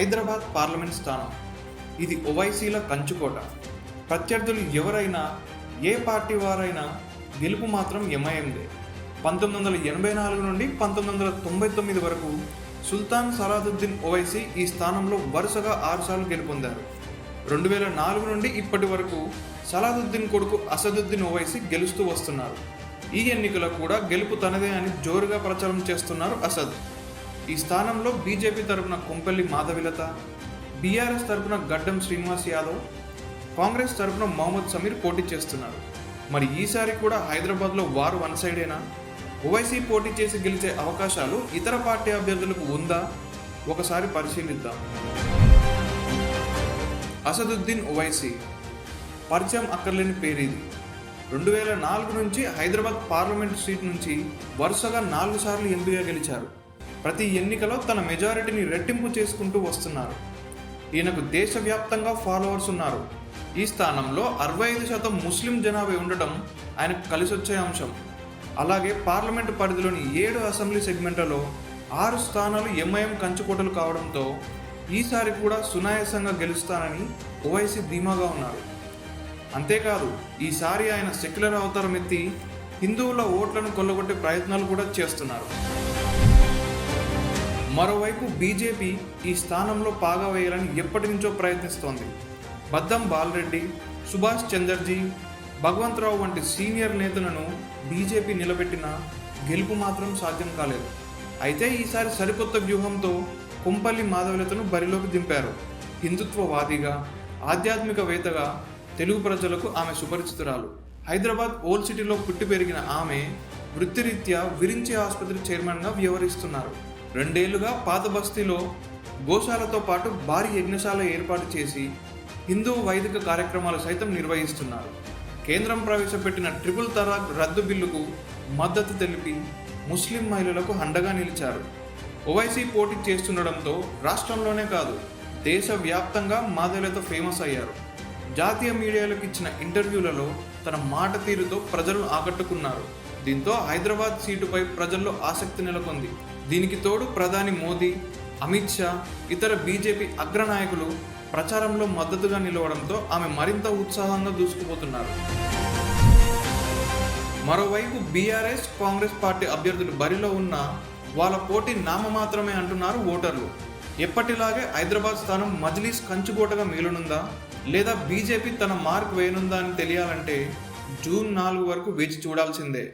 Hyderabad parliament స్థానం. ఇది ఓవైసీల కంచుకోట. ప్రత్యర్థులు ఎవరైనా ఏ పార్టీ వారైనా గెలుపు మాత్రం ఎంఐఎందే పంతొమ్మిది వందల ఎనభై నాలుగు నుండి పంతొమ్మిది వందల తొంభై తొమ్మిది వరకు సుల్తాన్ సలాదుద్దీన్ ఓవైసీ ఈ స్థానంలో వరుసగా ఆరుసార్లు గెలుపొందారు. రెండు వేల నాలుగు నుండి ఇప్పటి వరకు సలాదుద్దీన్ కొడుకు అసదుద్దీన్ ఓవైసీ గెలుస్తూ వస్తున్నారు. ఈ ఎన్నికలకు కూడా గెలుపు తనదే అని జోరుగా ప్రచారం చేస్తున్నారు అసద్. ఈ స్థానంలో బీజేపీ తరపున కొంపల్లి మాధవిలత బీఆర్ఎస్ తరపున గడ్డం శ్రీనివాస్ యాదవ్ కాంగ్రెస్ తరపున మహమ్మద్ సమీర్ పోటీ చేస్తున్నారు. మరి ఈసారి కూడా హైదరాబాద్లో వారు వన్ సైడేనా? ఓవైసీ పోటీ చేసి గెలిచే అవకాశాలు ఇతర పార్టీ అభ్యర్థులకు ఉందా? ఒకసారి పరిశీలిద్దాం. అసదుద్దీన్ ఓవైసీ పరిచయం అక్కర్లేని పేరిది. రెండు వేల నాలుగు నుంచి హైదరాబాద్ పార్లమెంట్ సీట్ నుంచి వరుసగా నాలుగు సార్లు ఎంపీగా గెలిచారు. ప్రతి ఎన్నికలో తన మెజారిటీని రెట్టింపు చేసుకుంటూ వస్తున్నారు. ఈయనకు దేశవ్యాప్తంగా ఫాలోవర్స్ ఉన్నారు. ఈ స్థానంలో అరవై ఐదు శాతం ముస్లిం జనాభా ఉండటం ఆయనకు కలిసొచ్చే అంశం. అలాగే పార్లమెంటు పరిధిలోని ఏడు అసెంబ్లీ సెగ్మెంట్లలో ఆరు స్థానాలు ఎంఐఎం కంచుకోటలు కావడంతో ఈసారి కూడా సునాయాసంగా గెలుస్తానని ఓవైసీ ధీమాగా ఉన్నారు. అంతేకాదు ఈసారి ఆయన సెక్యులర్ అవతారం ఎత్తి హిందువుల ఓట్లను కొల్లగొట్టే ప్రయత్నాలు కూడా చేస్తున్నారు. మరోవైపు బీజేపీ ఈ స్థానంలో పాగా వేయాలని ఎప్పటి నుంచో ప్రయత్నిస్తోంది. బద్దం బాలరెడ్డి సుభాష్ చందర్జీ భగవంతరావు వంటి సీనియర్ నేతలను బీజేపీ నిలబెట్టిన గెలుపు మాత్రం సాధ్యం కాలేదు. అయితే ఈసారి సరికొత్త వ్యూహంతో కుంపల్లి మాధవలతను బరిలోకి దింపారు. హిందుత్వవాదిగా ఆధ్యాత్మికవేత్తగా తెలుగు ప్రజలకు ఆమె సుపరిచితురాలు. హైదరాబాద్ ఓల్డ్ సిటీలో పుట్టి పెరిగిన ఆమె వృత్తిరీత్యా విరించి ఆసుపత్రి చైర్మన్గా వ్యవహరిస్తున్నారు. రెండేళ్ళుగా పాత బస్తీలో గోశాలతో పాటు భారీ యజ్ఞశాల ఏర్పాటు చేసి హిందూ వైదిక కార్యక్రమాలు సైతం నిర్వహిస్తున్నారు. కేంద్రం ప్రవేశపెట్టిన ట్రిపుల్ తరాక్ రద్దు బిల్లుకు మద్దతు తెలిపి ముస్లిం మహిళలకు అండగా నిలిచారు. ఓవైసీ పోటీ చేస్తుండడంతో రాష్ట్రంలోనే కాదు దేశవ్యాప్తంగా మాదేలతో ఫేమస్ అయ్యారు. జాతీయ మీడియాలకు ఇచ్చిన ఇంటర్వ్యూలలో తన మాట తీరుతో ప్రజలను ఆకట్టుకున్నారు. దీంతో హైదరాబాద్ సీటుపై ప్రజల్లో ఆసక్తి నెలకొంది. దీనికి తోడు ప్రధాని మోదీ అమిత్ షా ఇతర బీజేపీ అగ్రనాయకులు ప్రచారంలో మద్దతుగా నిలవడంతో ఆమె మరింత ఉత్సాహంగా దూసుకుపోతున్నారు. మరోవైపు బీఆర్ఎస్ కాంగ్రెస్ పార్టీ అభ్యర్థులు బరిలో ఉన్న వాళ్ళ పోటీ నామమాత్రమే అంటున్నారు ఓటర్లు. ఎప్పటిలాగే హైదరాబాద్ స్థానం మజ్లీస్ కంచుకోటగా మిగిలినుందా? లేదా బీజేపీ తన మార్క్ వేయనుందా అని తెలియాలంటే జూన్ నాలుగు వరకు వేచి చూడాల్సిందే.